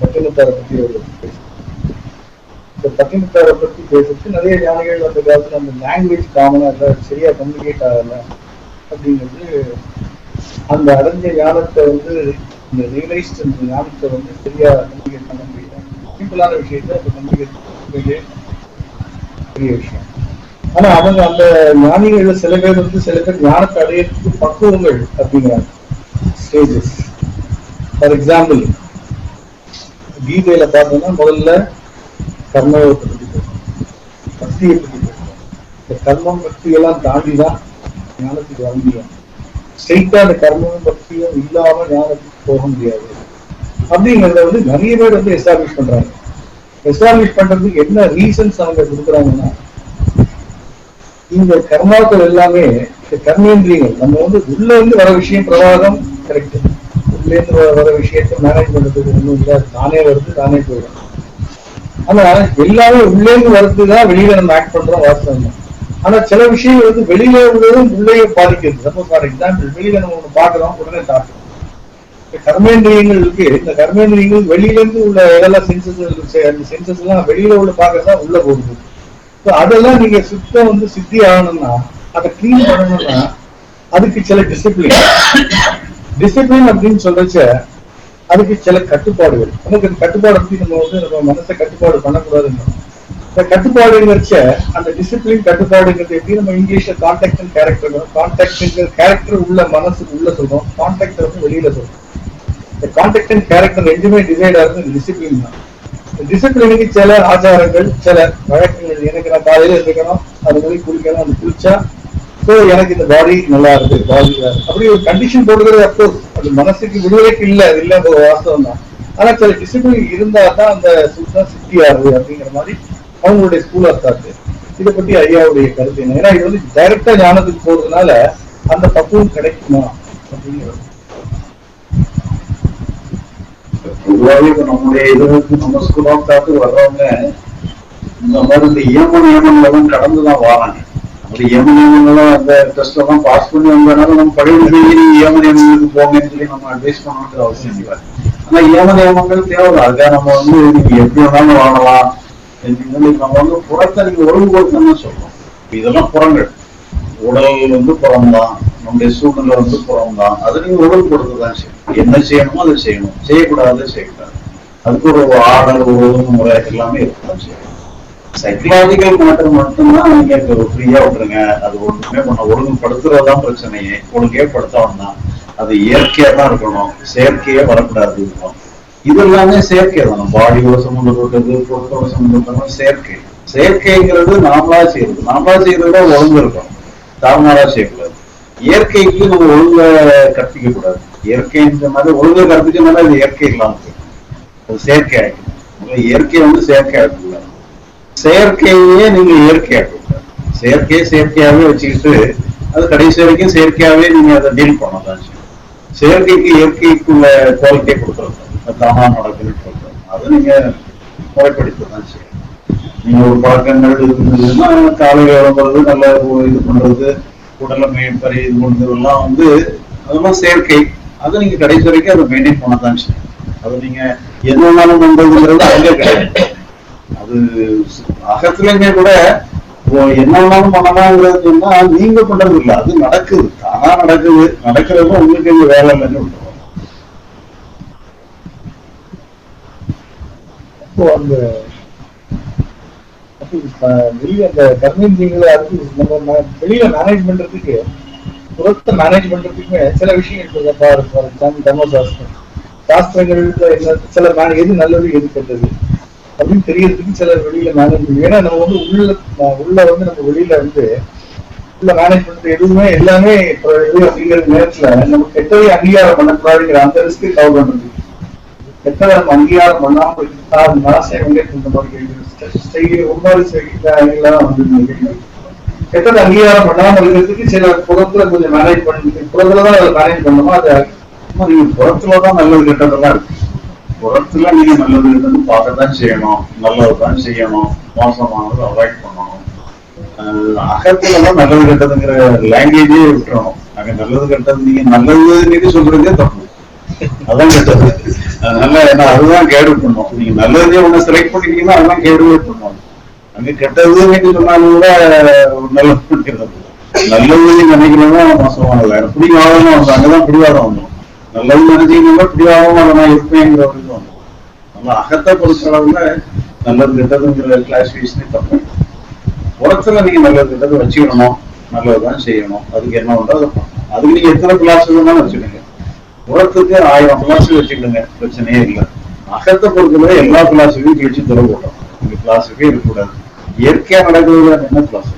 பட்டினத்தாரை பத்தி அவர் பேசுறாரு. இந்த பட்டினத்தாரை பத்தி பேசுறது நிறைய ஞானிகள் அந்த காலத்துல அந்த லாங்குவேஜ் காமனா இல்ல சரியா கம்யூனிகேட் ஆகல அப்படிங்கிறது அந்த அடைஞ்ச ஞானத்தை வந்து இந்த ரியலைஸ்ட் அந்த ஞானத்தை வந்து சரியா கம்யூனிகேட் பண்ண முடியல. சிம்பிளான விஷயத்த கம்யூனிகேட் பெரிய பெரிய விஷயம். ஆனா அவங்க அந்த ஞானிகள் சில பேர் வந்து சில பேர் ஞானத்தை அடையிறதுக்கு பக்குவங்கள் அப்படிங்கிறாங்க. ஸ்டேஜஸ் ஃபார் எக்ஸாம்பிள் கீதையில பார்த்தோம்னா முதல்ல கர்மயோகத்தை பத்தி பேசுறோம். பக்தியை பத்தி இந்த கர்மம் பக்தியெல்லாம் தாண்டிதான் தாண்டி தான் ஞானத்துக்கு வர முடியும். ஸ்ட்ரைட்டா அந்த கர்மமும் பக்தியும் இல்லாம ஞானத்துக்கு போக முடியாது. அப்படிங்கிறத வந்து நிறைய பேர் வந்து எஸ்டாப்ளிஷ் பண்றாங்க. எஸ்டாப்ளிஷ் பண்றதுக்கு என்ன ரீசன்ஸ் அவங்க கொடுக்குறாங்கன்னா இந்த கர்மாக்கள் எல்லாமே இந்த கர்மேந்திரியங்கள் நம்ம வந்து உள்ள இருந்து வர விஷயம் பிரவாகம் கரெக்ட் உள்ளே வர- விஷயத்தை மேனேஜ் பண்ணுறதுக்கு ஒன்றும் இல்லை. தானே வருது தானே போயிடும். ஆனா எல்லாமே உள்ளே இருந்து தான் வெளியில நம்ம ஆக்ட் பண்றோம் வாஸ்தவம் தான். ஆனா சில விஷயங்கள் வந்து வெளியில உள்ளதும் உள்ளேயே பாதிக்கிறது. ரொம்ப ஃபார் எக்ஸாம்பிள் வெளியில நம்ம ஒண்ணு பாக்குறோம் உடனே தாக்குறோம் இந்த கர்மேந்திரியங்கள் இருக்கு. இந்த கர்மேந்திரியங்கள் வெளியிலேருந்து உள்ள இதெல்லாம் சென்சஸ் அந்த சென்சஸ் எல்லாம் வெளியில உள்ள பாக்குறதா உள்ள போகுது. So அதெல்லாம் நீங்க சுத்தம் வந்து சித்தி ஆகணும்னா அதை கிளீன் பண்ணணும்னா அதுக்கு சில டிசிப்ளின் டிசிப்ளின் அப்படின்னு சொல்றச்ச அதுக்கு சில கட்டுப்பாடுகள். நமக்கு கட்டுப்பாடு அப்படி நம்ம வந்து நம்ம மனசை கட்டுப்பாடு பண்ணக்கூடாதுன்னு இந்த கட்டுப்பாடுங்கிறச்ச அந்த டிசிப்ளின் கட்டுப்பாடுங்கிறது எப்படி நம்ம இங்கிலீஷ்ல contact and character contact character உள்ள மனசுக்கு உள்ள சொல்றோம். கான்டாக்ட் வந்து வெளியில சொல்றோம். இந்த கான்டாக்ட் அண்ட் கேரக்டர் ரெண்டுமே டிசைட் ஆகுது டிசிப்ளின் தான். டிசிப்ளினுக்கு சில ஆச்சாரங்கள் சில வழக்கங்கள் எனக்கு நான் காலையில இருக்கணும் அது மாதிரி குளிக்கணும் அது குளிச்சா ஸோ எனக்கு இந்த பாடி நல்லா இருக்கு பாடி அப்படி ஒரு கண்டிஷன் போடுறது அப்கோர்ஸ் அது மனசுக்கு விடுதலைக்கு இல்லை அது இல்லை வாஸ்தவம் தான். ஆனா சில டிசிப்ளின் இருந்தால் தான் அந்த சுத்தம் சிட்டி ஆகுது அப்படிங்கிற மாதிரி அவங்களுடைய ஸ்கூல் ஆஃப் இதை பத்தி ஐயாவுடைய கருத்து என்ன? ஏன்னா இது வந்து டைரக்டா ஞானத்துக்கு போறதுனால அந்த பக்குவம் கிடைக்குமா அப்படிங்கிறது. பொதுவாகவே இப்போ நம்முடைய இது வந்து நம்ம ஸ்கூல் ஆஃப் தாட்டு வர்றவங்க இந்த மாதிரி இந்த இயம கடந்து கடந்துதான் வராங்க. அப்படி இயம நியமங்கள்லாம் அந்த டெஸ்ட் எல்லாம் பாஸ் பண்ணி வந்ததுனால நம்ம பழைய நிலையில இயம நியமங்களுக்கு போங்கன்னு சொல்லி நம்ம அட்வைஸ் பண்ணணுன்ற அவசியம் இல்லை. ஆனா ஏம நியமங்கள் தேவை அதுக்காக நம்ம வந்து நீங்க எப்படி வேணாலும் வாழலாம். நம்ம வந்து புறத்தை நீங்க ஒழுங்குபடுத்தணும்னு சொல்றோம். இதெல்லாம் புறங்கள். உடல் வந்து புறம்தான். நம்முடைய சூழ்நிலை வந்து புறம்தான். அதை நீங்க ஒழுங்குபடுத்ததான் செய்யணும். என்ன செய்யணுமோ அதை செய்யணும். செய்யக்கூடாது செய்யக்கூடாது. அதுக்கு ஒரு ஆர்டர் ஒழுங்குமுறை எல்லாமே இருக்கதான் செய்யணும் சைக்கலாஜிக்கல் மேட்டர் மட்டும்தான் நீங்க ஃப்ரீயா விட்டுருங்க. அது ஒண்ணுமே பண்ண ஒழுங்குபடுத்துறதுதான் பிரச்சனையே. ஒழுங்கே வேண்டாம் அது இயற்கையா தான் இருக்கணும். செயற்கையே வரக்கூடாது இது எல்லாமே செயற்கை தான். பாடியோட சம்மந்தப்பட்டது பொருட்களோட சம்மந்தப்பட்டது செயற்கை. செயற்கைங்கிறது நாமளா செய்யறது. நாமளா செய்யறத ஒழுங்கு இருக்கும் தாமரா செய்யக்கூடாது. இயற்கைக்கு நம்ம ஒழுங்க கற்பிக்க கூடாது. இயற்கைன்ற மாதிரி ஒழுங்கா கற்பிச்சனால அது இயற்கை இல்லாம அது செயற்கை ஆகிடும் இயற்கை வந்து செயற்கை ஆகக்கூடாது செயற்கையே நீங்க இயற்கை செயற்கையே செயற்கையை செயற்கையாவே வச்சுக்கிட்டு அது கடைசி வரைக்கும் செயற்கையாவே நீங்க அதை டீல் பண்ணதான் செய்யணும். செயற்கைக்கு இயற்கைக்குள்ள குவாலிட்டியை கொடுக்கறது. தானா நடக்குதுன்னு சொல்றது. அதை நீங்க முறைப்படுத்ததான் செய்யணும். நீங்க ஒரு பழக்கங்கள் இருந்ததுன்னா காலையில் எழும்புறது நல்ல இது பண்றது உடலை மேம்பறி இது பண்றது எல்லாம் வந்து அதெல்லாம் செயற்கை. அதை நீங்க கடைசி வரைக்கும் அதை மெயின்டைன் பண்ணதான் செய்யணும். அது நீங்க என்ன வேணாலும் பண்றதுங்கிறது அங்கே கிடையாது. அது அகத்துலயுமே கூட இப்போ என்ன பண்ணலாங்கிறது சொன்னா நீங்க பண்றது இல்ல. அது நடக்குது. தானா நடக்குது. நடக்கிறது உங்களுக்கு இங்க வேலை இல்லைன்னு அந்த அப்போ வெளிய அந்த நம்ம வெளியில மேனேஜ் பண்றதுக்கு புறத்தை மேனேஜ் பண்றதுக்குமே சில விஷயங்கள் இருக்கு ஃபார் எக்ஸாம்பிள் சில எது நல்லது எது கெட்டது? அப்படின்னு தெரியறதுக்கு சில வெளியில மேனேஜ் பண்ணி ஏன்னா நம்ம வந்து உள்ள உள்ள வந்து நம்ம வெளியில வந்து உள்ள மேனேஜ் பண்றது எதுவுமே எல்லாமே அப்படிங்கிற நேரத்துல நம்ம கெட்டதை அங்கீகாரம் பண்ணக்கூடாதுங்கிற அந்த ரிஸ்க்கு கவர் பண்றது கெட்டதை நம்ம அங்கீகாரம் பண்ணாம இருந்தா நாசை வந்து இந்த மாதிரி கேள்வி செய்தி ஒவ்வொரு வந்து கெட்டதை அங்கீகாரம் பண்ணாம இருக்கிறதுக்கு சில புறத்துல கொஞ்சம் மேனேஜ் பண்ணி புறத்துல தான் அதை மேனேஜ் பண்ணணுமோ? அதை புறத்துலதான் நல்லது கெட்டதெல்லாம் இருக்கு. புறத்துல நீங்க நல்லது கெட்டது பார்க்கத்தான் செய்யணும். நல்லதுதான் செய்யணும். மோசமானது அவாய்ட் பண்ணணும். அஹ் அகத்துலதான் நல்லது கெட்டதுங்கிற லாங்குவேஜே விட்டுறணும். அங்க நல்லது கெட்டது நீங்க நல்லதுன்னு சொல்றதே தப்பு. அதான் கெட்டது. அதனால ஏன்னா அதுதான் கேடு பண்ணும். நீங்க நல்லதே ஒண்ணு செலக்ட் பண்ணிட்டீங்கன்னா அதெல்லாம் கேடுவே பண்ணும். அங்க கெட்டதுன்னு சொன்னாலும் கூட நல்லது பண்ணிக்கிறது நல்லது நினைக்கிறதா மோசமானது பிடிவாதம் அங்கதான் பிடிவாதம் வந்தோம். நல்லது நினைச்சீங்கன்னா பிடிவாதம் நான் இருப்பேங்கிற ஒரு நம்ம அகத்தை பொறுத்தளவுல நல்லது கெட்டதுங்கிற கிளாசிஃபிகேஷனே தப்பு. புறத்துல நீங்க நல்லது கெட்டது வச்சுக்கணும். நல்லதுதான் செய்யணும். அதுக்கு என்ன உண்டோ அதை அதுக்கு நீங்க எத்தனை கிளாஸ் வேணாலும் வச்சுக்கோங்க. புறத்துக்கு ஆயிரம் கிளாஸ் வச்சுக்கோங்க. பிரச்சனையே இல்லை. அகத்தை பொறுத்தவரை எல்லா கிளாஸுக்கும் கிழிச்சு துறை போட்டோம். இந்த கிளாஸுக்கே இருக்கக்கூடாது. இயற்கையா நடக்கிறது என்ன கிளாஸ்